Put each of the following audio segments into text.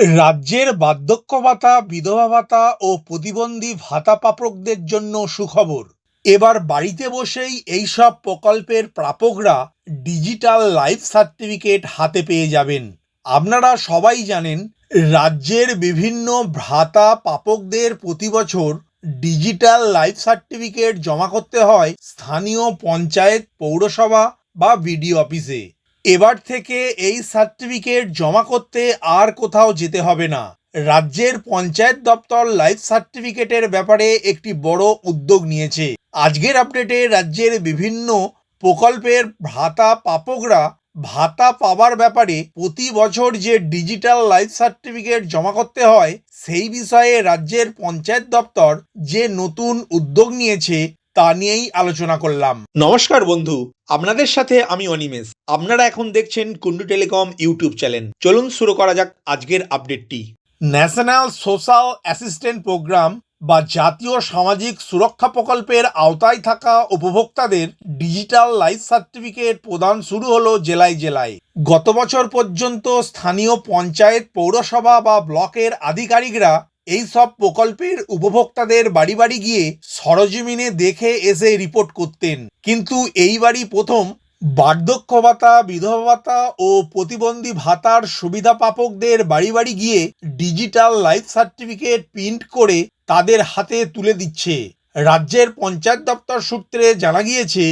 রাজ্যের বার্ধক্য ভাতা বিধবা ভাতা ও প্রতিবন্ধী ভাতা প্রাপকদের জন্য সুখবর। এবার বাড়িতে বসেই এই সব প্রকল্পের প্রাপকরা ডিজিটাল লাইফ সার্টিফিকেট হাতে পেয়ে যাবেন। আপনারা সবাই জানেন, রাজ্যের বিভিন্ন ভ্রাতা প্রাপকদের প্রতি বছর ডিজিটাল লাইফ সার্টিফিকেট জমা করতে হয় স্থানীয় পঞ্চায়েত, পৌরসভা বা বিডিও অফিসে। এবার থেকে এই সার্টিফিকেট জমা করতে আর কোথাও যেতে হবে না। রাজ্যের পঞ্চায়েত দপ্তর লাইফ সার্টিফিকেটের ব্যাপারে একটি বড় উদ্যোগ নিয়েছে। আজকের আপডেটে রাজ্যের বিভিন্ন প্রকল্পের ভাতা প্রাপকরা ভাতা পাওয়ার ব্যাপারে প্রতি বছর যে ডিজিটাল লাইফ সার্টিফিকেট জমা করতে হয়, সেই বিষয়ে রাজ্যের পঞ্চায়েত দপ্তর যে নতুন উদ্যোগ নিয়েছে, তা নিয়েই আলোচনা করলাম। নমস্কার বন্ধু আপনাদের সাথে আমি অনিমেষ। আপনারা এখন দেখছেন কুন্ডু টেলিকম ইউটিউব চ্যানেল। চলুন শুরু করা যাক আজকের আপডেটটি। ন্যাশনাল সোশ্যাল অ্যাসিস্ট্যান্ট প্রোগ্রাম বা জাতীয় সামাজিক সুরক্ষা প্রকল্পের আওতায় থাকা উপভোক্তাদের ডিজিটাল লাইফ সার্টিফিকেট প্রদান শুরু হলো জেলায় জেলায়। গত বছর পর্যন্ত স্থানীয় পঞ্চায়েত, পৌরসভা বা ব্লকের আধিকারিকরা এই সব প্রকল্পের উপভোক্তাদের বাড়ি বাড়ি গিয়ে সরজমিনে দেখে এসে রিপোর্ট করতেন। কিন্তু এইবারই প্রথম বার্ধক্য ভাতা, বিধবা ভাতা ও প্রতিবন্ধী ভাতার সুবিধা প্রাপকদের বাড়ি বাড়ি গিয়ে ডিজিটাল লাইফ সার্টিফিকেট প্রিন্ট করে তাদের হাতে তুলে দিচ্ছে। রাজ্যের পঞ্চায়েত দপ্তর সূত্রে জানা গিয়েছে,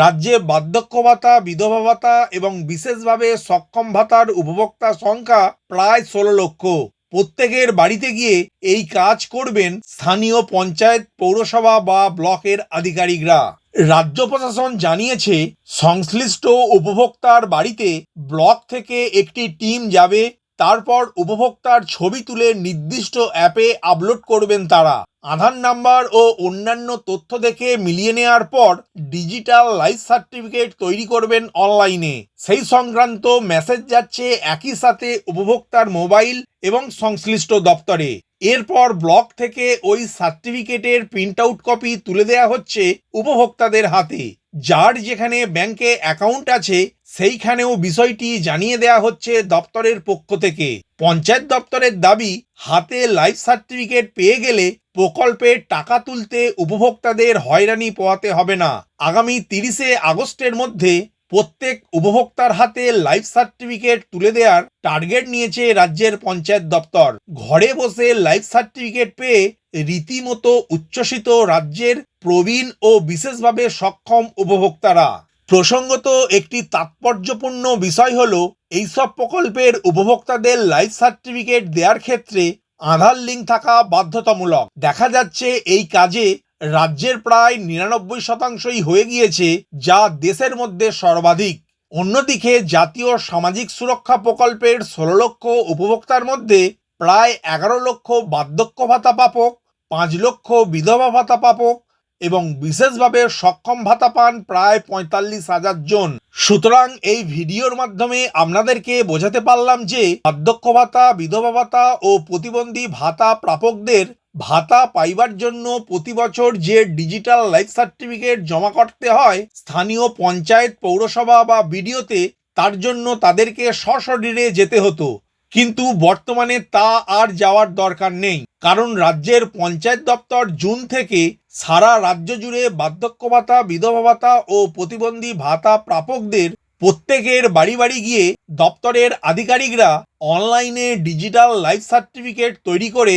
রাজ্যে বার্ধক্য ভাতা, বিধবা ভাতা এবং বিশেষভাবে সক্ষম ভাতার উপভোক্তা সংখ্যা প্রায় ষোলো লক্ষ। প্রত্যেকের বাড়িতে গিয়ে এই কাজ করবেন স্থানীয় পঞ্চায়েত পৌরসভা বা ব্লকের আধিকারিকরা। রাজ্য প্রশাসন জানিয়েছে, সংশ্লিষ্ট উপভোক্তার বাড়িতে ব্লক থেকে একটি টিম যাবে তারপর উপভোক্তার ছবি তুলে নির্দিষ্ট অ্যাপে আপলোড করবেন তারা। আধার নাম্বার ও অন্যান্য তথ্য দেখে মিলিয়ে নেওয়ার পর ডিজিটাল লাইফ সার্টিফিকেট তৈরি করবেন অনলাইনে। সেই সংক্রান্ত মেসেজ যাচ্ছে একই সাথে উপভোক্তার মোবাইল এবং সংশ্লিষ্ট দপ্তরে। এরপর ব্লক থেকে ওই সার্টিফিকেটের প্রিন্ট আউট কপি তুলে দেওয়া হচ্ছে উপভোক্তাদের হাতে। যার যেখানে ব্যাংকে অ্যাকাউন্ট আছে, সেইখানেও বিষয়টি জানিয়ে দেওয়া হচ্ছে দপ্তরের পক্ষ থেকে। পঞ্চায়েত দপ্তরের দাবি, হাতে লাইফ সার্টিফিকেট পেয়ে গেলে প্রকল্পে টাকা তুলতে উপভোক্তাদের হয়রানি পোয়াতে হবে না। আগামী তিরিশে আগস্টের মধ্যে প্রত্যেক উপভোক্তার হাতে লাইফ সার্টিফিকেট তুলে দেওয়ার টার্গেট নিয়েছে রাজ্যের পঞ্চায়েত দপ্তর। ঘরে বসে লাইফ সার্টিফিকেট পেয়ে রীতিমতো উচ্ছ্বসিত রাজ্যের প্রবীণ ও বিশেষভাবে সক্ষম উপভোক্তারা। প্রসঙ্গত একটি তাৎপর্যপূর্ণ বিষয় হল, এইসব প্রকল্পের উপভোক্তাদের লাইফ সার্টিফিকেট দেওয়ার ক্ষেত্রে আধার লিঙ্ক থাকা বাধ্যতামূলক। দেখা যাচ্ছে এই কাজে রাজ্যের প্রায় নিরানব্বই শতাংশই হয়ে গিয়েছে যা দেশের মধ্যে সর্বাধিক। অন্যদিকে জাতীয় সামাজিক সুরক্ষা প্রকল্পের ষোলো লক্ষ উপভোক্তার মধ্যে প্রায় এগারো লক্ষ বার্ধক্য ভাতা প্রাপক পাঁচ লক্ষ বিধবা ভাতা প্রাপক এবং বিশেষভাবে সক্ষম ভাতা পান প্রায় পঁয়তাল্লিশ হাজার জন। সুতরাং এই ভিডিওর মাধ্যমে আপনাদেরকে বোঝাতে পারলাম যে বার্ধক্য ভাতা, বিধবা ভাতা ও প্রতিবন্ধী ভাতা প্রাপকদের ভাতা পাইবার জন্য প্রতি বছর যে ডিজিটাল লাইফ সার্টিফিকেট জমা করতে হয়, স্থানীয় পঞ্চায়েত, পৌরসভা বা বিডিওতে, তার জন্য তাদেরকে সশরীরে যেতে হতো। কিন্তু বর্তমানে তা আর যাওয়ার দরকার নেই। কারণ রাজ্যের পঞ্চায়েত দপ্তর জুন থেকে সারা রাজ্য জুড়ে বার্ধক্য ভাতা বিধবা ভাতা ও প্রতিবন্ধী ভাতা প্রাপকদের প্রত্যেকের বাড়ি বাড়ি গিয়ে দপ্তরের আধিকারিকরা অনলাইনে ডিজিটাল লাইফ সার্টিফিকেট তৈরি করে